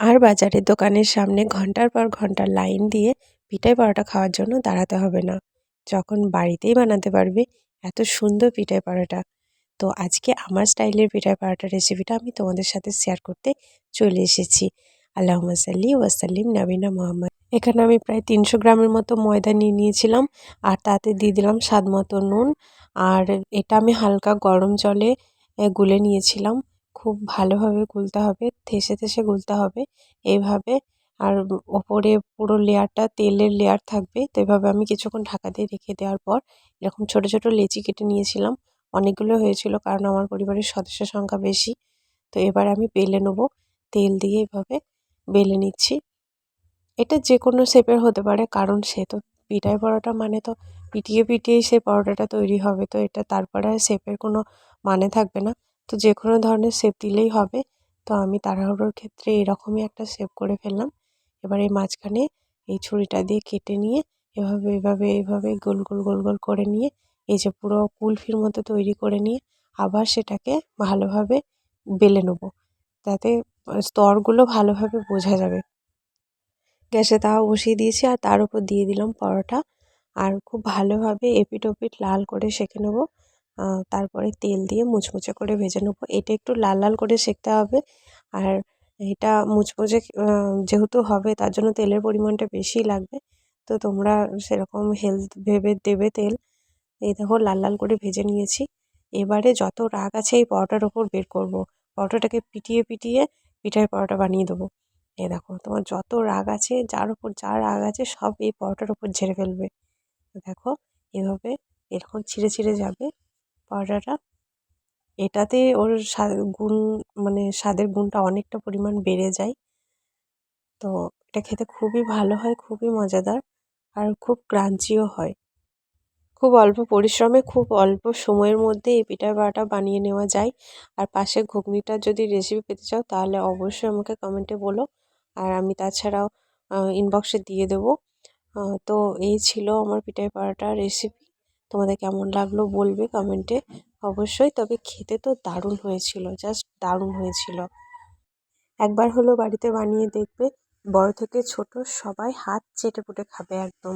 আর বাজারের দোকানের সামনে ঘণ্টার পর ঘণ্টা লাইন দিয়ে পিঠাই পরোটা খাওয়ার জন্য দাঁড়াতে হবে না। যখন বাড়িতেই বানাতে পারবে, এত সুন্দর পিঠাই পরোটা। তো আজকে আমার স্টাইলের পিঠাই পরোটা রেসিপিটা আমি তোমাদের সাথে শেয়ার করতে চলে এসেছি। আল্লাহ সাল্লি ওয়াসাল্লিম নাবিনা মোহাম্মদ। এখানে আমি প্রায় তিনশো গ্রামের মতো ময়দা নিয়ে নিয়েছিলাম আর তাতে দিয়ে দিলাম স্বাদ মতো নুন। আর এটা আমি হালকা গরম জলে গুলে নিয়েছিলাম। খুব ভালোভাবে গুলতে হবে, থেসে থেসে গুলতে হবে। এইভাবে আর ওপরে পুরো লেয়ারটা তেলের লেয়ার থাকবে, তো এভাবে আমি কিছুক্ষণ ঢাকা দিয়ে রেখে দেওয়ার পর এরকম ছোট ছোট লেচি কেটে নিয়েছিলাম। অনেকগুলো হয়েছিল কারণ আমার পরিবারের সদস্য সংখ্যা বেশি। তো এবার আমি বেলে নেব, তেল দিয়ে এভাবে বেলে নিচ্ছি। এটা যে কোনো শেপের হতে পারে, কারণ সে তো পিঠাই পরোটা মানে তো পিটিয়ে, পিটিয়েই সেই পরোটাটা তৈরি হবে, তো এটা তারপরে শেপের কোনো মানে থাকবে না। তো যে কোনো ধরনের শেপ দিলেই হবে। তো আমি তাড়াহুড়োর ক্ষেত্রে এরকমই একটা শেপ করে ফেললাম। এবার এই মাঝখানে এই ছুরিটা দিয়ে কেটে নিয়ে এভাবে এভাবে এভাবে গোল গোল গোল গোল করে নিয়ে এই যে পুরো কুলফির মতো তৈরি করে নিয়ে আবার সেটাকে ভালোভাবে বেলে নেব। তাতে স্তরগুলো ভালোভাবে বোঝা যাবে। গ্যাসে তাওয়া বসিয়ে দিয়েছি আর তার উপর দিয়ে দিলাম পরোটা। আর খুব ভালোভাবে এপিট ওপিট লাল করে সেঁকে নেব। তারপরে তেল দিয়ে মুচমুচে করে ভেজে নেব। এটা একটু লাল লাল করে সেঁকতে হবে। আর এটা মুচমুচে যেহেতু হবে, তার জন্য তেলের পরিমাণটা বেশিই লাগবে। তো তোমরা সেরকম হেলথ ভেবে দেবে তেল। এই দেখো, লাল লাল করে ভেজে নিয়েছি। এবারে যত রাগ আছে এই পরোটার ওপর বের করব। পরোটাটাকে পিটিয়ে পিটিয়ে পিঠায় পরোটা বানিয়ে দেবো। এই দেখো, তোমার যত রাগ আছে, যার ওপর যা রাগ আছে, সব এই পরোটার ওপর ঝেড়ে ফেলবে। দেখো, এভাবে এরকম ছিঁড়ে ছিঁড়ে যাবে। পরোটাটা এটাতে ওর স্বাদ, গুণ মানে স্বাদের গুণটা অনেকটা পরিমাণ বেড়ে যায়। তো এটা খেতে খুবই ভালো হয়, খুবই মজাদার আর খুব ক্রাঞ্চিও হয়। খুব অল্প পরিশ্রমে, খুব অল্প সময়ের মধ্যে এই পিঠা বাটা বানিয়ে নেওয়া যায়। আর পাশে ঘুগনিটার যদি রেসিপি পেতে চাও, তাহলে অবশ্যই আমাকে কমেন্টে বলো। আর আমি তাছাড়াও ইনবক্সে দিয়ে দেবো। তো এই ছিল আমার পিঠাই পরোটা রেসিপি তোমাদের কেমন লাগল বলবে কমেন্টে অবশ্যই। তবে খেতে তো দারুণ হয়েছিল জাস্ট দারুণ হয়েছিল। একবার হলো বাড়িতে বানিয়ে দেখবে, বড় থেকে ছোট সবাই হাত চেটে পুটে খাবে একদম।